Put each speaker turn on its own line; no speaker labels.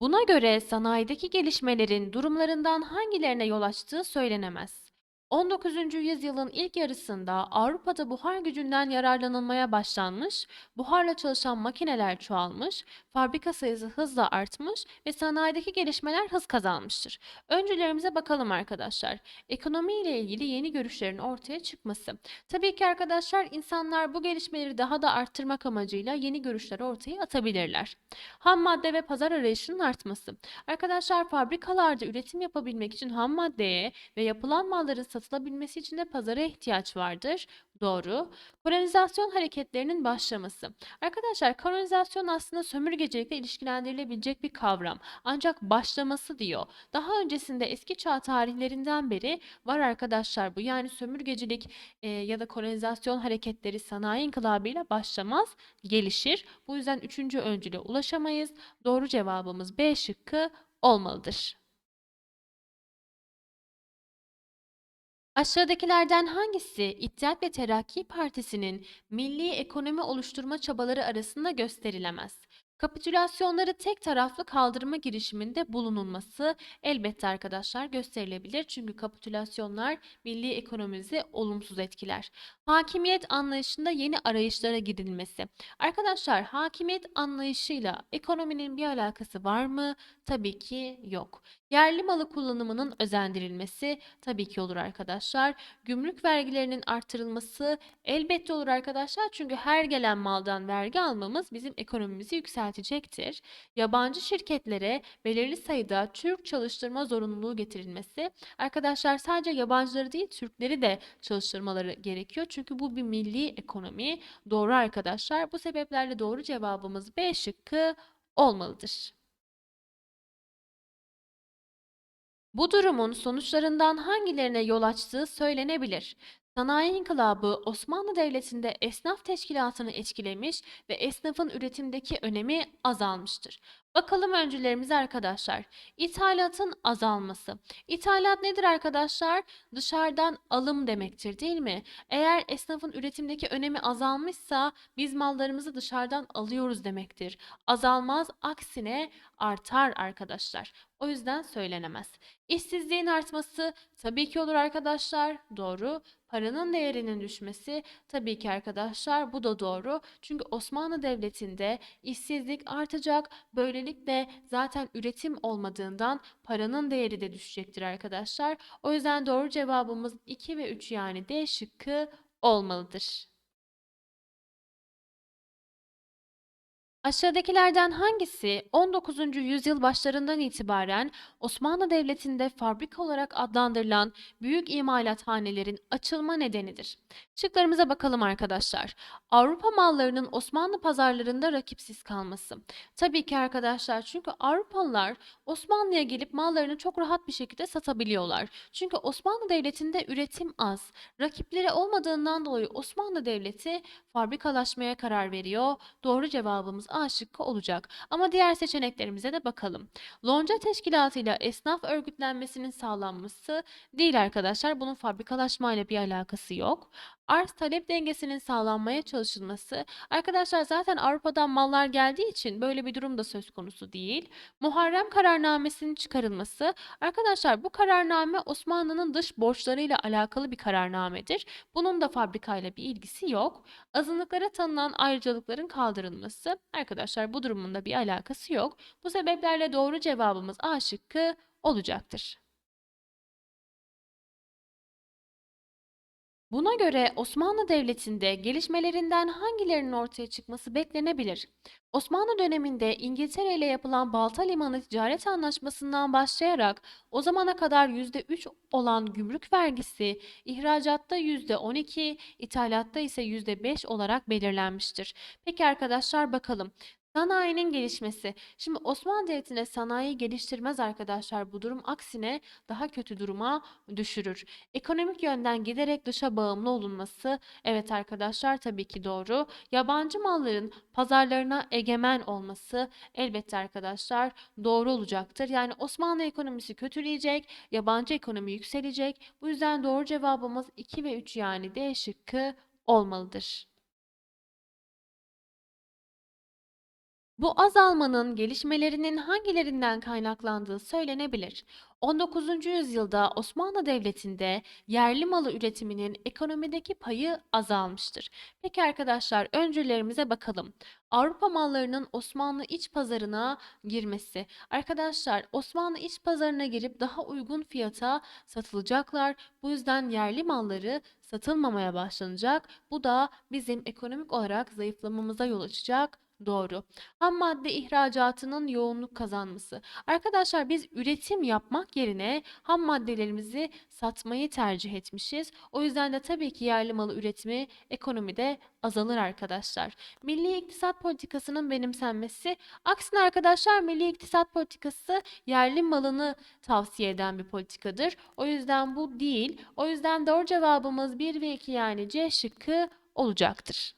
Buna göre sanayideki gelişmelerin durumlarından hangilerine yol açtığı söylenemez. 19. yüzyılın ilk yarısında Avrupa'da buhar gücünden yararlanılmaya başlanmış, buharla çalışan makineler çoğalmış, fabrika sayısı hızla artmış ve sanayideki gelişmeler hız kazanmıştır. Öncülerimize bakalım arkadaşlar. Ekonomi ile ilgili yeni görüşlerin ortaya çıkması. Tabii ki arkadaşlar insanlar bu gelişmeleri daha da arttırmak amacıyla yeni görüşler ortaya atabilirler. Ham madde ve pazar arayışının artması. Arkadaşlar fabrikalarda üretim yapabilmek için ham maddeye ve yapılan malların satılabilmesi için de pazara ihtiyaç vardır. Doğru. Kolonizasyon hareketlerinin başlaması. Arkadaşlar kolonizasyon aslında sömürgecilikle ilişkilendirilebilecek bir kavram. Ancak başlaması diyor. Daha öncesinde eski çağ tarihlerinden beri var arkadaşlar bu. Yani sömürgecilik e, ya da kolonizasyon hareketleri sanayi inkılabıyla başlamaz, gelişir. Bu yüzden üçüncü öncüle ulaşamayız. Doğru cevabımız B şıkkı olmalıdır. Aşağıdakilerden hangisi İttihat ve Terakki Partisi'nin milli ekonomi oluşturma çabaları arasında gösterilemez? Kapitülasyonları tek taraflı kaldırma girişiminde bulunulması elbette arkadaşlar gösterilebilir. Çünkü kapitülasyonlar milli ekonomimizi olumsuz etkiler. Hakimiyet anlayışında yeni arayışlara gidilmesi. Arkadaşlar hakimiyet anlayışıyla ekonominin bir alakası var mı? Tabii ki yok. Yerli malı kullanımının özendirilmesi tabii ki olur arkadaşlar. Gümrük vergilerinin artırılması elbette olur arkadaşlar. Çünkü her gelen maldan vergi almamız bizim ekonomimizi yükseltecektir. Yabancı şirketlere belirli sayıda Türk çalıştırma zorunluluğu getirilmesi. Arkadaşlar sadece yabancıları değil Türkleri de çalıştırmaları gerekiyor. Çünkü bu bir milli ekonomi. Doğru arkadaşlar. Bu sebeplerle doğru cevabımız B şıkkı olmalıdır. Bu durumun sonuçlarından hangilerine yol açtığı söylenebilir. Sanayi İnkılabı Osmanlı Devleti'nde esnaf teşkilatını etkilemiş ve esnafın üretimdeki önemi azalmıştır. Bakalım öncülerimize arkadaşlar. İthalatın azalması. İthalat nedir arkadaşlar? Dışarıdan alım demektir değil mi? Eğer esnafın üretimdeki önemi azalmışsa biz mallarımızı dışarıdan alıyoruz demektir. Azalmaz, aksine artar arkadaşlar. O yüzden söylenemez. İşsizliğin artması tabii ki olur arkadaşlar. Doğru. Paranın değerinin düşmesi tabii ki arkadaşlar bu da doğru. Çünkü Osmanlı Devleti'nde işsizlik artacak. Böylelikle zaten üretim olmadığından paranın değeri de düşecektir arkadaşlar. O yüzden doğru cevabımız 2 ve 3 yani D şıkkı olmalıdır. Aşağıdakilerden hangisi 19. yüzyıl başlarından itibaren Osmanlı Devleti'nde fabrika olarak adlandırılan büyük imalathanelerin açılma nedenidir? Şıklarımıza bakalım arkadaşlar. Avrupa mallarının Osmanlı pazarlarında rakipsiz kalması. Tabii ki arkadaşlar çünkü Avrupalılar Osmanlı'ya gelip mallarını çok rahat bir şekilde satabiliyorlar. Çünkü Osmanlı Devleti'nde üretim az. Rakipleri olmadığından dolayı Osmanlı Devleti fabrikalaşmaya karar veriyor. Doğru cevabımız A şıkkı olacak. Ama diğer seçeneklerimize de bakalım. Lonca teşkilatıyla esnaf örgütlenmesinin sağlanması değil arkadaşlar. Bunun fabrikalaşmayla bir alakası yok. Arz talep dengesinin sağlanmaya çalışılması. Arkadaşlar zaten Avrupa'dan mallar geldiği için böyle bir durum da söz konusu değil. Muharrem kararnamesinin çıkarılması. Arkadaşlar bu kararname Osmanlı'nın dış borçlarıyla alakalı bir kararnamedir. Bunun da fabrikayla bir ilgisi yok. Azınlıklara tanınan ayrıcalıkların kaldırılması. Arkadaşlar bu durumun da bir alakası yok. Bu sebeplerle doğru cevabımız A şıkkı olacaktır. Buna göre Osmanlı Devleti'nde gelişmelerinden hangilerinin ortaya çıkması beklenebilir? Osmanlı döneminde İngiltere ile yapılan Balta Limanı Ticaret Anlaşması'ndan başlayarak o zamana kadar %3 olan gümrük vergisi ihracatta %12, ithalatta ise %5 olarak belirlenmiştir. Peki arkadaşlar bakalım. Sanayinin gelişmesi. Şimdi Osmanlı Devleti'nde sanayi geliştirmez arkadaşlar. Bu durum aksine daha kötü duruma düşürür. Ekonomik yönden giderek dışa bağımlı olunması. Evet arkadaşlar tabii ki doğru. Yabancı malların pazarlarına egemen olması elbette arkadaşlar doğru olacaktır. Yani Osmanlı ekonomisi kötüleyecek, yabancı ekonomi yükselecek. Bu yüzden doğru cevabımız 2 ve 3 yani D şıkkı olmalıdır. Bu azalmanın gelişmelerinin hangilerinden kaynaklandığı söylenebilir. 19. yüzyılda Osmanlı Devleti'nde yerli malı üretiminin ekonomideki payı azalmıştır. Peki arkadaşlar öncülerimize bakalım. Avrupa mallarının Osmanlı iç pazarına girmesi. Arkadaşlar Osmanlı iç pazarına girip daha uygun fiyata satılacaklar. Bu yüzden yerli malları satılmamaya başlanacak. Bu da bizim ekonomik olarak zayıflamamıza yol açacak. Doğru. Ham madde ihracatının yoğunluk kazanması. Arkadaşlar biz üretim yapmak yerine ham maddelerimizi satmayı tercih etmişiz. O yüzden de tabii ki yerli malı üretimi ekonomide azalır arkadaşlar. Milli iktisat politikasının benimsenmesi. Aksine arkadaşlar milli iktisat politikası yerli malını tavsiye eden bir politikadır. O yüzden bu değil. O yüzden doğru cevabımız 1 ve 2 yani C şıkkı olacaktır.